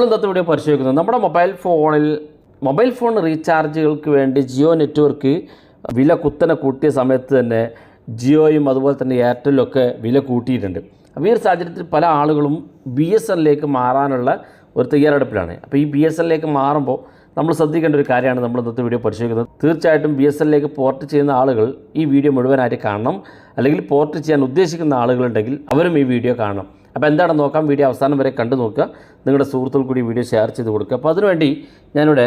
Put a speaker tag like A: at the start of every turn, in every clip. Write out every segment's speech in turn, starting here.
A: നമ്മൾ ഇന്നത്തെ വീഡിയോ പരിശോധിക്കുന്നത് നമ്മുടെ മൊബൈൽ ഫോണിൽ മൊബൈൽ ഫോൺ റീചാർജുകൾക്ക് വേണ്ടി ജിയോ നെറ്റ്വർക്ക് വില കുത്തനെ കൂട്ടിയ സമയത്ത് തന്നെ ജിയോയും അതുപോലെ തന്നെ എയർടെല്ലും ഒക്കെ വില കൂട്ടിയിട്ടുണ്ട് അപ്പോൾ ഈ ഒരു സാഹചര്യത്തിൽ പല ആളുകളും ബി എസ് എല്ലിലേക്ക് മാറാനുള്ള ഒരു തയ്യാറെടുപ്പിലാണ് അപ്പോൾ ഈ ബി എസ് എല്ലിലേക്ക് മാറുമ്പോൾ നമ്മൾ ശ്രദ്ധിക്കേണ്ട ഒരു കാര്യമാണ് നമ്മൾ ഇന്നത്തെ വീഡിയോ പരിശോധിക്കുന്നത് തീർച്ചയായിട്ടും ബി എസ് എല്ലിലേക്ക് പോർട്ട് ചെയ്യുന്ന ആളുകൾ ഈ വീഡിയോ മുഴുവനായിട്ട് കാണണം അല്ലെങ്കിൽ പോർട്ട് ചെയ്യാൻ ഉദ്ദേശിക്കുന്ന ആളുകളുണ്ടെങ്കിൽ അവരും ഈ വീഡിയോ കാണണം അപ്പോൾ എന്താണ് നോക്കാം വീഡിയോ അവസാനം വരെ കണ്ടു നോക്കുക നിങ്ങളുടെ സുഹൃത്തുക്കൾ കൂടി വീഡിയോ ഷെയർ ചെയ്ത് കൊടുക്കുക അപ്പോൾ അതിനുവേണ്ടി ഞാനിവിടെ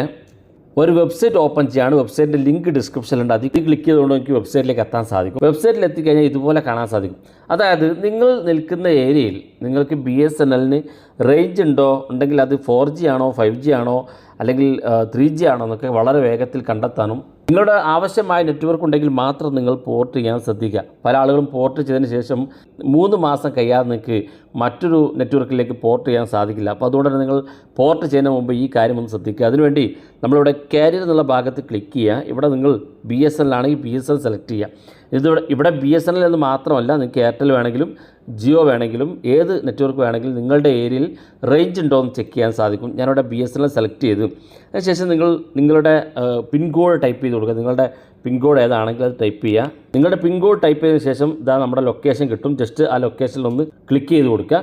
A: ഒരു വെബ്സൈറ്റ് ഓപ്പൺ ചെയ്യാണ് വെബ്സൈറ്റിൻ്റെ ലിങ്ക് ഡിസ്ക്രിപ്ഷനിലുണ്ട് അതിൽ ക്ലിക്ക് ചെയ്തുകൊണ്ട് എനിക്ക് വെബ്സൈറ്റിലേക്ക് എത്താൻ സാധിക്കും വെബ്സൈറ്റിൽ എത്തിക്കഴിഞ്ഞാൽ ഇതുപോലെ കാണാൻ സാധിക്കും അതായത് നിങ്ങൾ നിൽക്കുന്ന ഏരിയയിൽ നിങ്ങൾക്ക് ബി എസ് എൻ എല്ലിന് റേഞ്ച് ഉണ്ടോ ഉണ്ടെങ്കിൽ അത് ഫോർ ജി ആണോ ഫൈവ് ജി ആണോ അല്ലെങ്കിൽ ത്രീ ജി ആണോ എന്നൊക്കെ വളരെ വേഗത്തിൽ കണ്ടെത്താനും നിങ്ങളുടെ ആവശ്യമായ നെറ്റ്വർക്ക് ഉണ്ടെങ്കിൽ മാത്രം നിങ്ങൾ പോർട്ട് ചെയ്യാൻ ശ്രദ്ധിക്കുക പല ആളുകളും പോർട്ട് ചെയ്തതിന് ശേഷം മൂന്ന് മാസം കഴിയാതെ നിങ്ങൾക്ക് മറ്റൊരു നെറ്റ്വർക്കിലേക്ക് പോർട്ട് ചെയ്യാൻ സാധിക്കില്ല അപ്പോൾ അതുകൊണ്ട് തന്നെ നിങ്ങൾ പോർട്ട് ചെയ്യുന്ന മുമ്പ് ഈ കാര്യം ഒന്ന് ശ്രദ്ധിക്കുക അതിനുവേണ്ടി നമ്മളിവിടെ കാരിയർ എന്നുള്ള ഭാഗത്ത് ക്ലിക്ക് ചെയ്യുക ഇവിടെ നിങ്ങൾ ബി എസ് എൽ ആണെങ്കിൽ ബി എസ് എൽ സെലക്ട് ചെയ്യുക ഇത് ഇവിടെ ബി എസ് എൻ എൽ എന്ന് മാത്രമല്ല നിങ്ങൾക്ക് എയർടെൽ വേണമെങ്കിലും ജിയോ വേണമെങ്കിലും ഏത് നെറ്റ്വർക്ക് വേണമെങ്കിലും നിങ്ങളുടെ ഏരിയയിൽ റേഞ്ച് ഉണ്ടോ എന്ന് ചെക്ക് ചെയ്യാൻ സാധിക്കും ഞാനിവിടെ B S N L select ചെയ്തു അതിനുശേഷം നിങ്ങൾ നിങ്ങളുടെ പിൻകോഡ് ടൈപ്പ് ചെയ്ത് കൊടുക്കുക നിങ്ങളുടെ പിൻകോഡ് ഏതാണെങ്കിൽ അത് ടൈപ്പ് ചെയ്യുക നിങ്ങളുടെ പിൻകോഡ് ടൈപ്പ് ചെയ്തതിന് ശേഷം ഇതാ നമ്മുടെ ലൊക്കേഷൻ കിട്ടും ജസ്റ്റ് ആ ലൊക്കേഷനിൽ ഒന്ന് ക്ലിക്ക് ചെയ്ത് കൊടുക്കുക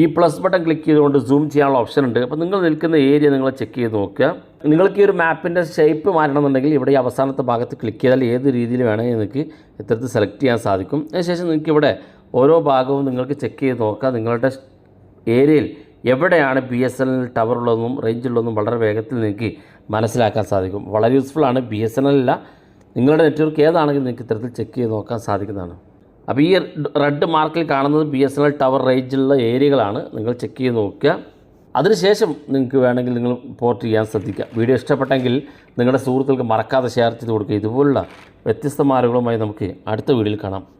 A: ഈ പ്ലസ് ബട്ടൺ ക്ലിക്ക് ചെയ്തുകൊണ്ട് സൂം ചെയ്യാനുള്ള ഓപ്ഷൻ ഉണ്ട് അപ്പോൾ നിങ്ങൾ നിൽക്കുന്ന ഏരിയ നിങ്ങൾ ചെക്ക് ചെയ്ത് നോക്കുക നിങ്ങൾക്ക് ഈ ഒരു മാപ്പിൻ്റെ ഷേപ്പ് മാറ്റണമെന്നുണ്ടെങ്കിൽ ഇവിടെ ഈ അവസാനത്തെ ഭാഗത്ത് ക്ലിക്ക് ചെയ്താൽ ഏത് രീതിയിൽ വേണമെങ്കിൽ നിങ്ങൾക്ക് ഇത്തരത്തിൽ സെലക്ട് ചെയ്യാൻ സാധിക്കും അതിനുശേഷം നിങ്ങൾക്ക് ഇവിടെ ഓരോ ഭാഗവും നിങ്ങൾക്ക് ചെക്ക് ചെയ്ത് നോക്കുക നിങ്ങളുടെ ഏരിയയിൽ എവിടെയാണ് B S N L tower ഉള്ളതെന്നും റേഞ്ച് ഉള്ളതെന്നും വളരെ വേഗത്തിൽ നിങ്ങൾക്ക് മനസ്സിലാക്കാൻ സാധിക്കും വളരെ യൂസ്ഫുൾ ആണ് ബി എസ് എൻ എൽ അല്ല നിങ്ങളുടെ നെറ്റ്വർക്ക് ഏതാണെങ്കിലും നിങ്ങൾക്ക് ഇത്തരത്തിൽ ചെക്ക് ചെയ്ത് നോക്കാൻ സാധിക്കുന്നതാണ് അപ്പോൾ ഈ റെഡ് മാർക്കിൽ കാണുന്നത് B S N L tower റേഞ്ചിലുള്ള ഏരിയകളാണ് നിങ്ങൾ ചെക്ക് ചെയ്ത് നോക്കുക അതിനുശേഷം നിങ്ങൾക്ക് വേണമെങ്കിൽ നിങ്ങൾ പോർട്ട് ചെയ്യാൻ ശ്രദ്ധിക്കുക വീഡിയോ ഇഷ്ടപ്പെട്ടെങ്കിൽ നിങ്ങളുടെ സുഹൃത്തുക്കൾക്ക് മറക്കാതെ ഷെയർ ചെയ്ത് കൊടുക്കുക ഇതുപോലുള്ള വ്യത്യസ്ത മാർഗങ്ങളുമായി നമുക്ക് അടുത്ത വീഡിയോയിൽ കാണാം